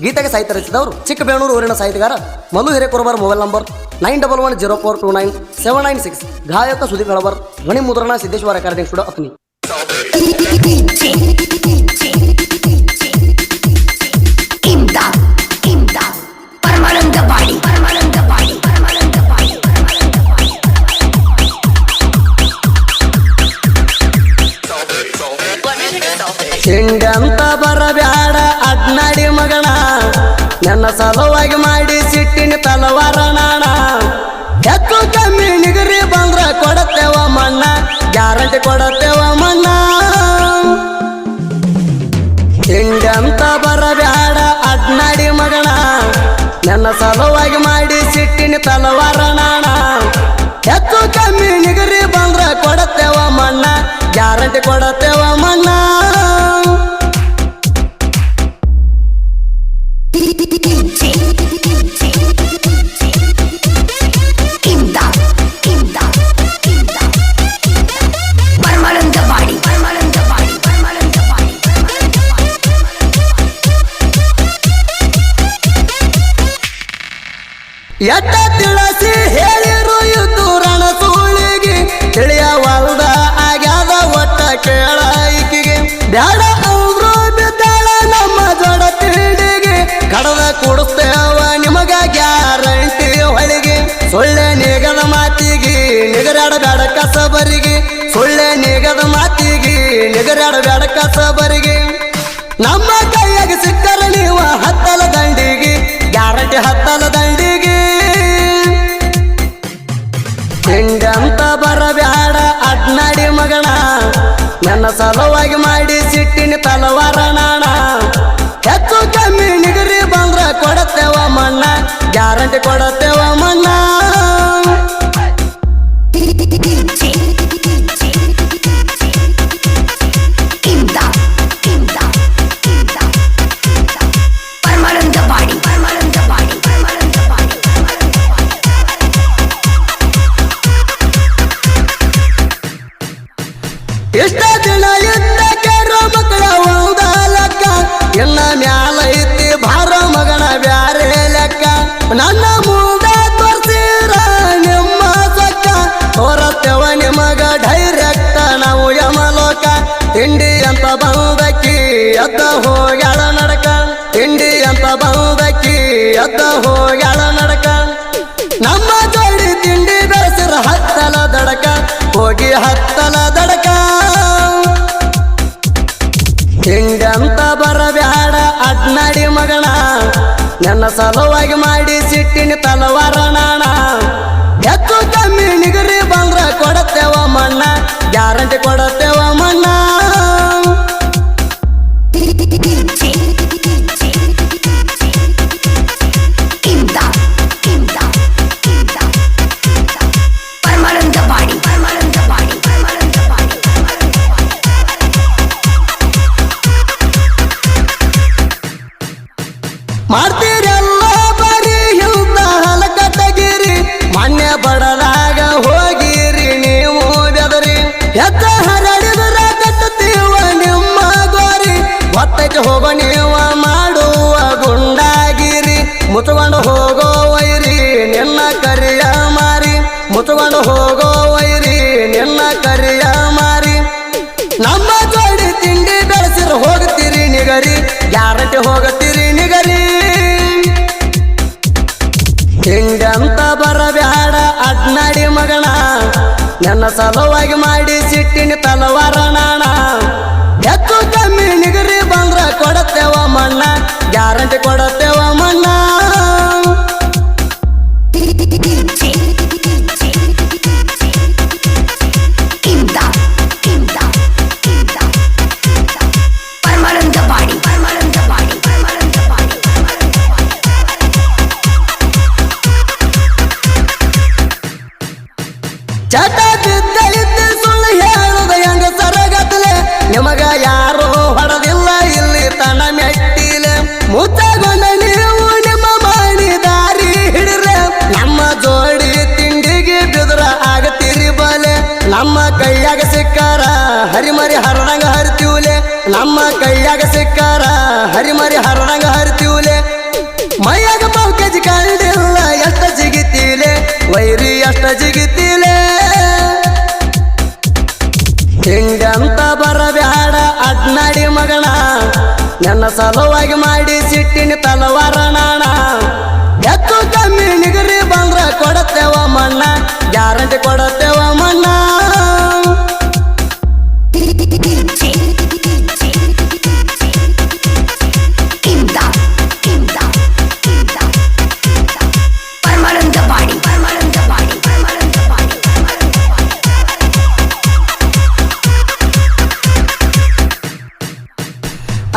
ಗೀತೆಗೆ ಸಾಹಿತ್ಯ ರಚಿಸಿದವರು ಚಿಕ್ಕಬೇಣೂರು ಊರಿನ ಸಾಹಿತ್ಯಗಾರ Malu Hirekurabar mobile number nine double one zero four two nine seven nine six, ಗಾಯಕ ಸುದೀಪ್ ಹಳಬರ್ ಧ್ವನಿ ಮುದ್ರಣ ಸಿದ್ದೇಶ್ವರ ಕಾರ್ಯದರ್ಶಿ ಸ್ಟುಡಿಯೋ ಅತ್ನಿ ನನ್ನ ಸಲುವಾಗಿ ಮಾಡಿ ಸಿಟ್ಟಿನ ತಲವಾರ ನಾಣ ಹೆಚ್ಚು ಕಮ್ಮಿ ನಿಗರಿ ಬಂದ್ರ ಕೊಡತ್ತೇವ ಮಣ್ಣ, ಗ್ಯಾರಂಟಿ ಕೊಡತ್ತೇವ ಮಣ್ಣ. ಹಿಂಡಂತ ಬರಬೇಡ ಅಡ್ನಾಡಿ ಮಗಣ ನನ್ನ ಸಲುವಾಗಿ ಮಾಡಿ ಸಿಟ್ಟಿನ ತಲವಾರ ನಾಣ ಹೆಚ್ಚು ಕಮ್ಮಿ ನಿಗರಿ ಬಂದ್ರ ಕೊಡತ್ತೇವ ಮಣ್ಣ, ಗ್ಯಾರಂಟಿ ಕೊಡತ್ತೇವ ಮಣ್ಣ. ಎಟ್ಟ ತಿಳಸಿ ಹೇಳಿರು ಇದ್ದು ರಣ ಸಲುವಾಗಿ ಮಾಡಿ ಸಿಟ್ಟಿನ ತಲವಾರ ನಾಣ. ಹೆಚ್ಚು ಕಮ್ಮಿ ನಿಗರಿ ಬಂದ್ರ ಕೊಡತ್ತೇವ ಮಣ್ಣ. ಗ್ಯಾರಂಟಿ ಕೊಡತ್ತೇವ ಎದ್ದ ಹೋಗ್ಯಾಳ ನಡಕ? ತಿಂಡಿ ಅಂತ ಬಂದಕ್ಕಿ ಎದ್ದ ಹೋಗ್ಯಾಳ ನಡಕ? ನಮ್ಮ ಜೋಡಿ ತಿಂಡಿ ಬೆಳೆಸಿರ ಹತ್ತಲ ದಡಕ? ಹೋಗಿ ಹತ್ತಲ ದಡಕ? ಹಿಂಗಂತ ಬರಬ್ಯಾಡ ಅಡ್ನಾಡಿ ಮಗಣ. ನನ್ನ ಸಲುವಾಗಿ ಮಾಡಿ ಸಿಟ್ಟಿನ ತಲವಾರ ನಾಣ. ಹೆಚ್ಚು ಕಮ್ಮಿ ನಿಗರಿ ಬಂದ್ರ ಕೊಡತ್ತೇವ ಮಣ್ಣ. ಗ್ಯಾರಂಟಿ ಕೊಡತ್ತೇವ ಮಣ್ಣ. ಮಾಡ್ತೀರೆಲ್ಲ ಬರೀ ಹಿಲ್ದ ಹಲಕ ತೆಗಿರಿ. ಮಣ್ಣೆ ಹೋಗಿರಿ ಸಲುವಾಗಿ ಮಾಡಿ ಸಿಟ್ಟಿನ ತಲವಾರ ನಾಣ ಹೆಚ್ಚು ಕಮ್ಮಿ ನಿಗರಿ ಬಂದ್ರ ಕೊಡತ್ತೇವ ಮಣ್ಣ. ಗ್ಯಾರಂಟಿ ಕೊಡತ್ತೇವ ಯಾರು ಹೊಡೆದಿಲ್ಲ ಇಲ್ಲಿ ತನ ಮೆಟ್ಟಿಲ. ಮುತ್ತಗೊಂಡ ನೀವು ನಿಮ್ಮ ಮನಿ ದಾರಿ ಹಿಡಿದ್ರೆ, ನಮ್ಮ ಜೋಡಿ ತಿಂಡಿಗೆ ಬಿದ್ರ ಆಗತಿರಿ ಬಲೆ. ನಮ್ಮ ಕೈಯಾಗ ಸಿಕ್ಕಾರ ಹರಿಮರಿ ಹರಡಂಗ ಹರಿತೀವ್ಲೆ. ನಮ್ಮ ಕೈಯಾಗ ಸಿಕ್ಕಾರ ಹರಿಮರಿ ಹರಡಂಗ ಹರಿತೀವ್ಲೆ. ಮೈಯಾಗ ಪಾವ್ ಕಂಡಿಲ್ಲ ಎಷ್ಟ ಜಿಗಿತೀಲೆ. ವೈರಿ ಎಷ್ಟ ಜಿಗಿತಿ ನನ್ನ ಸಲುವಾಗಿ ಮಾಡಿ ಸಿಟ್ಟಿನ ತಲವಾರ ನಾಣ ಹೆಚ್ಚು ಕಮ್ಮಿ ನಿಗರಿ ಬಂದ್ರ ಕೊಡತ್ತೇವ ಮಣ್ಣ. ಗ್ಯಾರಂಟಿ ಕೊಡತ್ತೇವ ಮಣ್ಣ.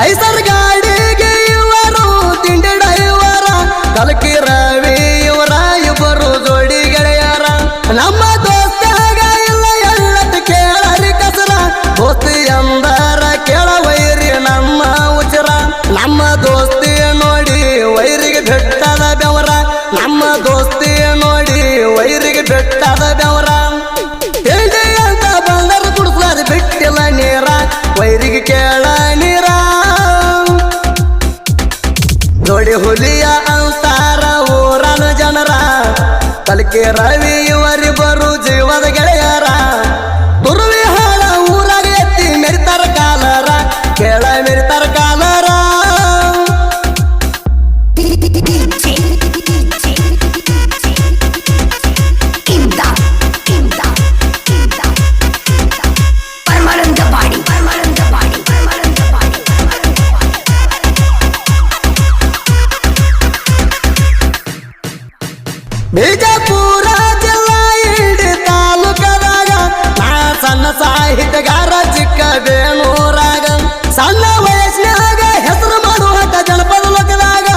ಐಸರ್ ಸಾಹಿತ್ಯಗಾರ ಚಿಕ್ಕ ಬೇಣೂರಾಗ ಸಣ್ಣ ವಯಸ್ಸಿನಾಗ ಹೆಸರು ಮಾಡುವಂತ ಜನಪದ ಲೋಕದಾಗ.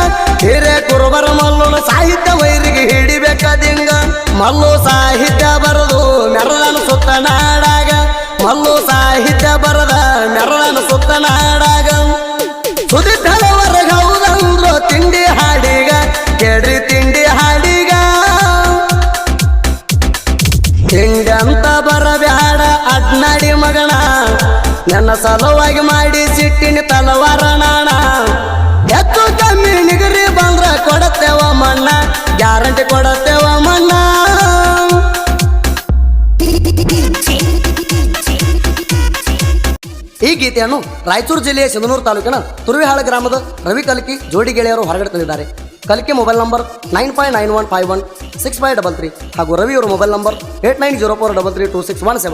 ಹಿರೇ ಕುರುಬರ ಮಲ್ಲೋನ ಸಾಹಿತ್ಯ ವೈರಿಗೆ ಹಿಡಿಬೇಕಾದಿಂಗ ಮಲ್ಲು ಸಾಹಿತ್ಯ ಬರದು ಮೆರಳನ್ನು ಸುತ್ತ ನಾಡಾಗ. ಮಲ್ಲು ಅಡ್ನಾಡಿ ಮಗಣ. ನನ್ನ ಸಲುವಾಗಿ ಮಾಡಿ ಸಿಟ್ಟಿನ ತಲವಾರ ನಾಣ ಹೆಚ್ಚು ಕಮ್ಮಿ ನಿಗರಿ ಬಂದ್ರ ಕೊಡತ್ತೇವ ಮಣ್ಣ. ಗ್ಯಾರಂಟಿ ಕೊಡತ್ತೇವ ಮಣ್ಣ. ಈ ಗೀತೆಯನ್ನು ರಾಯಚೂರು ಜಿಲ್ಲೆಯ ಸಿಂಧನೂರು ತಾಲೂಕಿನ ತುರುವಿಹಾಳ ಗ್ರಾಮದ ರವಿ ಕಲ್ಕಿ ಜೋಡಿ ಗೆಳೆಯರು ಹೊರಗಡೆ ತಂದಿದ್ದಾರೆ ಕಲ್ಕಿ mobile number nine five nine one five one, six five double three ಹಾಗೂ ರವಿಯವರ mobile number eight nine zero four double three two six one seven.